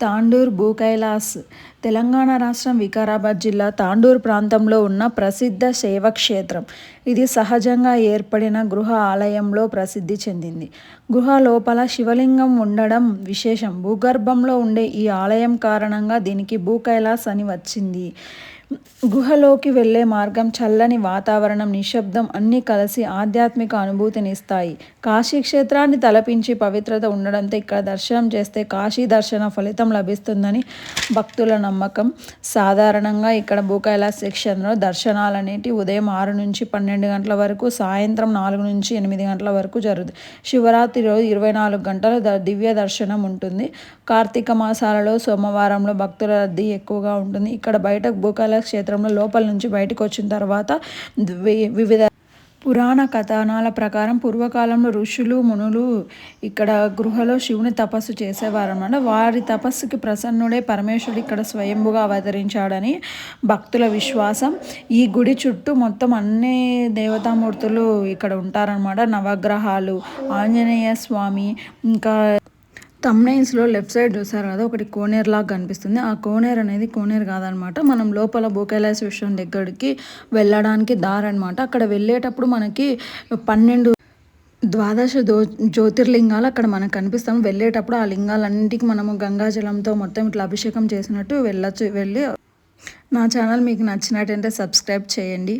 తాండూర్ భూకైలాస్ తెలంగాణ రాష్ట్రం వికారాబాద్ జిల్లా తాండూర్ ప్రాంతంలో ఉన్న ప్రసిద్ధ శైవక్షేత్రం. ఇది సహజంగా ఏర్పడిన గృహ ఆలయంలో ప్రసిద్ధి చెందింది. గృహ లోపల శివలింగం ఉండడం విశేషం. భూగర్భంలో ఉండే ఈ ఆలయం కారణంగా దీనికి భూకైలాస్ అని వచ్చింది. గుహలోకి వెళ్ళే మార్గం చల్లని వాతావరణం నిశ్శబ్దం అన్నీ కలిసి ఆధ్యాత్మిక అనుభూతినిస్తాయి. కాశీ క్షేత్రాన్ని తలపించి పవిత్రత ఉండడంతో ఇక్కడ దర్శనం చేస్తే కాశీ దర్శన ఫలితం లభిస్తుందని భక్తుల నమ్మకం. సాధారణంగా ఇక్కడ భూకైలాస్ సెక్షన్లో దర్శనాలు అనేటి ఉదయం ఆరు నుంచి పన్నెండు గంటల వరకు సాయంత్రం నాలుగు నుంచి ఎనిమిది గంటల వరకు జరుగుతుంది శివరాత్రి రోజు ఇరవై నాలుగు గంటల దివ్య దర్శనం ఉంటుంది. కార్తీక మాసాలలో సోమవారంలో భక్తుల రద్దీ ఎక్కువగా ఉంటుంది. ఇక్కడ బయట భూకైలాస్ క్షేత్రంలో లోపల నుంచి బయటకు వచ్చిన తర్వాత వివిధ పురాణ కథనాల ప్రకారం పూర్వకాలంలో ఋషులు మునులు ఇక్కడ గృహలో శివుని తపస్సు చేసేవారన్నమాట. వారి తపస్సుకి ప్రసన్నుడే పరమేశ్వరుడు ఇక్కడ స్వయంభుగా అవతరించాడని భక్తుల విశ్వాసం. ఈ గుడి చుట్టూ మొత్తం అన్ని దేవతామూర్తులు ఇక్కడ ఉంటారనమాట నవగ్రహాలు ఆంజనేయ స్వామి ఇంకా తమ్నైన్స్లో లెఫ్ట్ సైడ్ చూసారు కదా ఒకటి కోనేర్ లాగా కనిపిస్తుంది. ఆ కోనేర్ అనేది కోనేరు కాదనమాట. మనం లోపల భూకైలాసేశ్వరం దగ్గరికి వెళ్ళడానికి దారి అనమాట అక్కడ వెళ్ళేటప్పుడు మనకి పన్నెండు ద్వాదశ దో జ్యోతిర్లింగాలు అక్కడ మనకు కనిపిస్తాం. వెళ్ళేటప్పుడు ఆ లింగాలన్నింటికి మనము గంగాజలంతో మొత్తం ఇట్లా అభిషేకం చేసినట్టు వెళ్ళచ్చు వెళ్ళి నా ఛానల్ మీకు నచ్చినట్టంటే సబ్స్క్రైబ్ చేయండి.